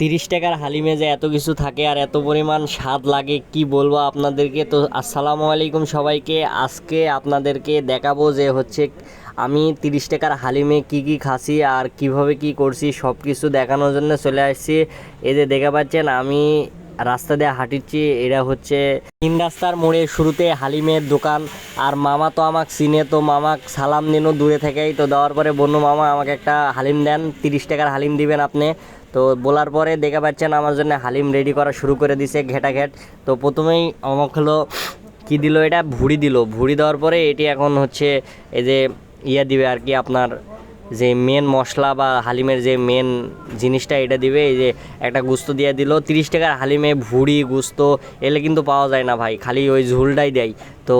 তিরিশ টাকার হালিমে যে এত কিছু থাকে আর এত পরিমাণ স্বাদ লাগে, কি বলব আপনাদেরকে? তো আসসালামু আলাইকুম সবাইকে। আজকে আপনাদেরকে দেখাবো যে হচ্ছে আমি তিরিশ টাকার হালিমে কি কি খাসি আর কীভাবে কি করছি সব কিছু দেখানোর জন্য চলে আসছি। এই যে দেখে পাচ্ছেন, আমি রাস্তা দিয়ে হাঁটিচ্ছি এটা হচ্ছে তিন রাস্তার মোড়ে শুরুতে হালিমের দোকান আর মামা তো আমাকে চিনে, তো মামাক সালাম দিনও দূরে থেকেই। তো দেওয়ার পরে বন্য মামা আমাকে একটা হালিম দেন, তিরিশ টাকার হালিম দিবেন আপনি। তো বলার পরে দেখে পাচ্ছেন আমার জন্য হালিম রেডি করা শুরু করে দিছে ঘেটা ঘেট তো প্রথমেই আমাকে হলো, কী দিল এটা? ভুড়ি দিল। ভুড়ি দেওয়ার পরে এটি এখন হচ্ছে এই যে ইয়ে দিবে আর কি আপনার যে মেন মশলা বা হালিমের যে মেন জিনিসটা, এটা দিবে। এই যে একটা গুস্ত দিয়ে দিল। তিরিশ টাকার হালিমে ভুড়ি, গুস্ত, এলে কিন্তু পাওয়া যায় না ভাই। খালি ওই ঝুলটাই দেয়। তো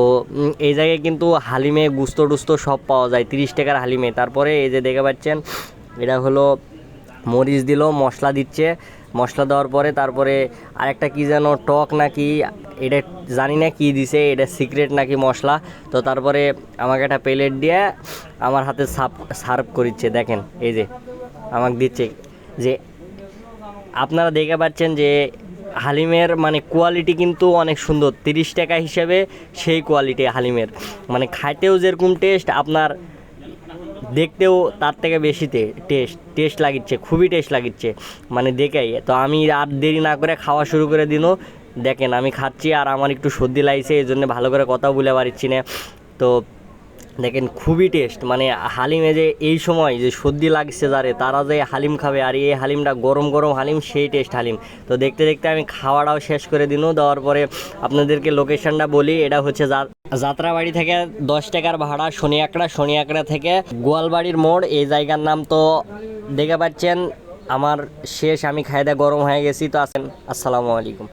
এই জায়গায় কিন্তু হালিমে গুস্ত টুস্ত সব পাওয়া যায়, তিরিশ টাকার হালিমে। তারপরে এই যে দেখে পাচ্ছেন, এটা হলো মরিচ দিল, মশলা দিচ্ছে। মশলা দেওয়ার পরে তারপরে আরেকটা কি যেন টক নাকি, এটা জানি না কি দিছে, এটা সিক্রেট নাকি মশলা। তো তারপরে আমাকে একটা প্লেট দিয়ে আমার হাতে সাপ, সার্ভ করিচ্ছে, দেখেন, এই যে, আমাকে দিচ্ছে যে, আপনারা দেখে পাচ্ছেন যে হালিমের মানে কোয়ালিটি কিন্তু অনেক সুন্দর। তিরিশ টাকা হিসেবে সেই কোয়ালিটি হালিমের। মানে খাইতেও যেরকম টেস্ট আপনার দেখতেও তার থেকে বেশি টেস্ট টেস্ট লাগিচ্ছে, খুবই টেস্ট লাগিচ্ছে। মানে দেখেই, তো আমি আর দেরি না করে খাওয়া শুরু করে দিনও দেখেন, আমি খাচ্ছি আর আমার একটু সর্দি লাগছে এই জন্য ভালো করে কথা বলে পারছি না। তো দেখেন খুবই টেস্ট মানে হালিমে যে এই সময় যে সর্দি লাগছে যারে, তারা যে হালিম খাবে আর এই হালিমটা গরম গরম হালিম, সেই টেস্ট হালিম। তো দেখতে দেখতে আমি খাওয়াটাও শেষ করে দিনও দেওয়ার পরে আপনাদেরকে লোকেশনটা বলি, এটা হচ্ছে যাত্রাবাড়ি থেকে দশ টাকার ভাড়া, শনিয়াকড়া শনিয়াকড়া থেকে গোয়ালবাড়ির মোড়, এই জায়গার নাম তো দেখে পাচ্ছেন। আমার শেষ, আমি খাইদা গরম হয়ে গেছি, তো আছেন, আসসালামু আলাইকুম।